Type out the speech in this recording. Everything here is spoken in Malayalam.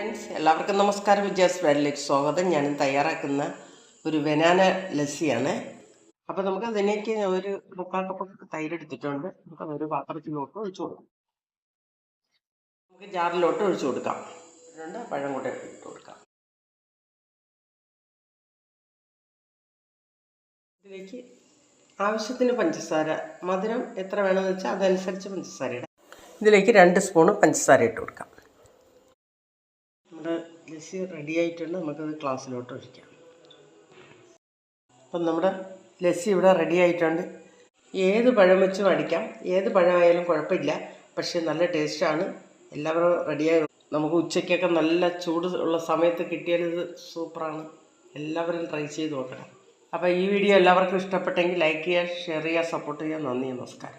ഫ്രണ്ട്സ് എല്ലാവർക്കും നമസ്കാരം. വിജയസ് വേഡിലേക്ക് സ്വാഗതം. ഞാൻ തയ്യാറാക്കുന്ന ഒരു ബനാന ലസ്സിയാണ്. അപ്പോൾ നമുക്ക് അതിലേക്ക് ഒരു മുക്കാൽ കപ്പ് തൈര് എടുത്തിട്ടുണ്ട്. നമുക്ക് പാത്രത്തിൽ പാത്രത്തിലോട്ട് ഒഴിച്ചു കൊടുക്കാം. നമുക്ക് ജാറിലോട്ട് ഒഴിച്ചു കൊടുക്കാം. രണ്ട് പഴം കൂടെ ഇട്ട് കൊടുക്കാം. ഇതിലേക്ക് ആവശ്യത്തിന് പഞ്ചസാര. മധുരം എത്ര വേണമെന്ന് വെച്ചാൽ അതനുസരിച്ച് പഞ്ചസാര ഇടാം ഇതിലേക്ക് രണ്ട് സ്പൂണ് പഞ്ചസാര ഇട്ട് കൊടുക്കാം. ലസ്സി റെഡി ആയിട്ടുണ്ട്. നമുക്കത് ക്ലാസ്സിലോട്ട് ഒഴിക്കാം. അപ്പം നമ്മുടെ ലസ്സി ഇവിടെ റെഡി ആയിട്ടുണ്ട്. ഏത് പഴം വെച്ചും അടിക്കാം. ഏത് പഴമായാലും കുഴപ്പമില്ല. പക്ഷേ നല്ല ടേസ്റ്റാണ് എല്ലാവരും റെഡിയായി നമുക്ക് ഉച്ചയ്ക്കൊക്കെ നല്ല ചൂട് ഉള്ള സമയത്ത് കിട്ടിയാൽ ഇത് സൂപ്പറാണ് എല്ലാവരും ട്രൈ ചെയ്ത് നോക്കണം. അപ്പോൾ ഈ വീഡിയോ എല്ലാവർക്കും ഇഷ്ടപ്പെട്ടെങ്കിൽ ലൈക്ക് ചെയ്യുക ഷെയർ ചെയ്യുക സപ്പോർട്ട് ചെയ്യുക. നന്ദി നമസ്കാരം.